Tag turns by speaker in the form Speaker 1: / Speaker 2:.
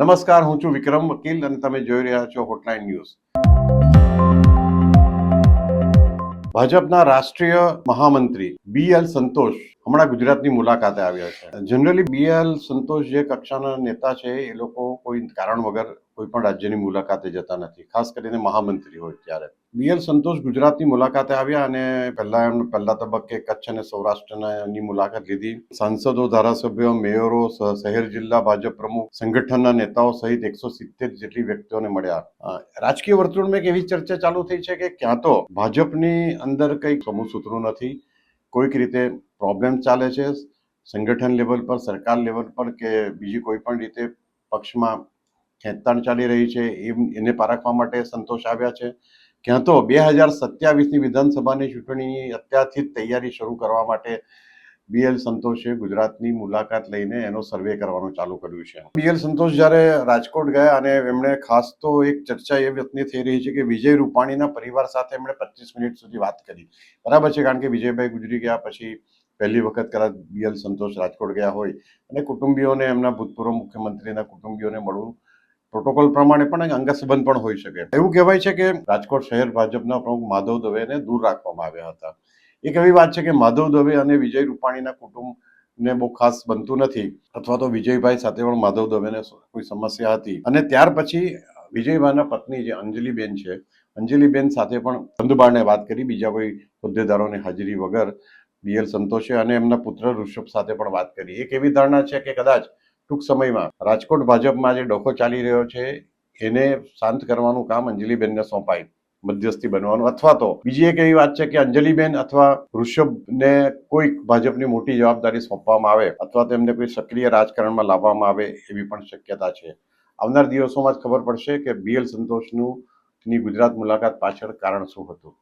Speaker 1: નમસ્કાર, હું છું વિક્રમ વકીલ અને તમે જોઈ રહ્યા છો હોટલાઇન ન્યૂઝ ભાજપના રાષ્ટ્રીય મહામંત્રી બી એલ સંતોષ હમણાં ગુજરાતની મુલાકાતે આવ્યા છે. જનરલી બી એલ સંતોષ જે કક્ષાના નેતા છે, એ લોકો કોઈ કારણ વગર કોઈ પણ રાજ્યની મુલાકાતે જતા નથી, ખાસ કરીને મહામંત્રી હોય ત્યારે. બી સંતોષ ગુજરાતની મુલાકાતે આવ્યા અને પહેલા એમ પહેલા તબક્કે કચ્છ અને સૌરાષ્ટ્રની મુલાકાત લીધી. સાંસદો, ધારાસભ્યો, મેયરો શહેર જિલ્લા ભાજપ પ્રમુખ, સંગઠનના નેતાઓ સહિત એકસો સિત્તેર જેટલી વ્યક્તિઓને મળ્યા. રાજકીય વર્તુળમાં એક એવી ચર્ચા ચાલુ થઈ છે કે ક્યાં તો ભાજપની અંદર કંઈક સમૂહ સૂત્રો નથી. કોઈક રીતે પ્રોબ્લેમ ચાલે છે સંગઠન લેવલ પર, સરકાર લેવલ પર કે બીજી કોઈ પણ રીતે પક્ષમાં ખેંચતાણ ચાલી રહી છે. એમ, એને પારખવા માટે સંતોષ આવ્યા છે. ક્યાં તો બે હજાર સત્યાવીસની વિધાનસભાની ચૂંટણીની અત્યારથી જ તૈયારી શરૂ કરવા માટે બીએલ સંતોષે ગુજરાતની મુલાકાત લઈને એનો સર્વે કરવાનું ચાલુ કર્યું છે. બીએલ સંતોષ જ્યારે રાજકોટ ગયા અને એમણે ખાસ તો એક ચર્ચા એ વ્યક્તની થઈ રહી છે કે વિજય રૂપાણીના પરિવાર સાથે એમણે પચીસ મિનિટ સુધી વાત કરી. બરાબર છે, કારણ કે વિજયભાઈ ગુજરી ગયા, પછી પહેલી વખત કદાચ બીએલ સંતોષ રાજકોટ ગયા હોય અને કુટુંબીઓને એમના ભૂતપૂર્વ મુખ્યમંત્રીના કુટુંબીઓને મળવું પ્રોટોકોલ પ્રમાણે પણ અંગસંબંધ પણ હોઈ શકે. એવું કહેવાય છે કે રાજકોટ શહેર ભાજપના પ્રમુખ માધવ દવેને દૂર રાખવામાં આવ્યા હતા. એક એવી વાત છે કે માધવ દવે અને વિજય રૂપાણીના કુટુંબને બહુ ખાસ બનતું નથી. અથવા તો વિજયભાઈ સાથે પણ માધવ દવેને કોઈ સમસ્યા હતી. અને ત્યાર પછી વિજયભાઈના પત્ની જે અંજલિબેન છે, અંજલિબેન સાથે પણ બંધુબારને વાત કરી. બીજા કોઈ હોદ્દેદારોની હાજરી વગર બીએલ સંતોષે અને એમના પુત્ર ઋષભ સાથે પણ વાત કરી. એક એવી ધારણા છે કે કદાચ ટૂંક સમયમાં રાજકોટ ભાજપમાં જે ડોખો ચાલી રહ્યો છે, એને શાંત કરવાનું કામ અંજલિબેનને સોંપાય, મધ્યસ્થી બનવાનું. અથવા તો બીજી એક એવી વાત છે કે અંજલિબેન અથવા ઋષભને કોઈક ભાજપની મોટી જવાબદારી સોંપવામાં આવે અથવા તો એમને કોઈ સક્રિય રાજકારણમાં લાવવામાં આવે એવી પણ શક્યતા છે. આવનાર દિવસોમાં જ ખબર પડશે કે બીએલ સંતોષનું ની ગુજરાત મુલાકાત પાછળ કારણ શું હતું?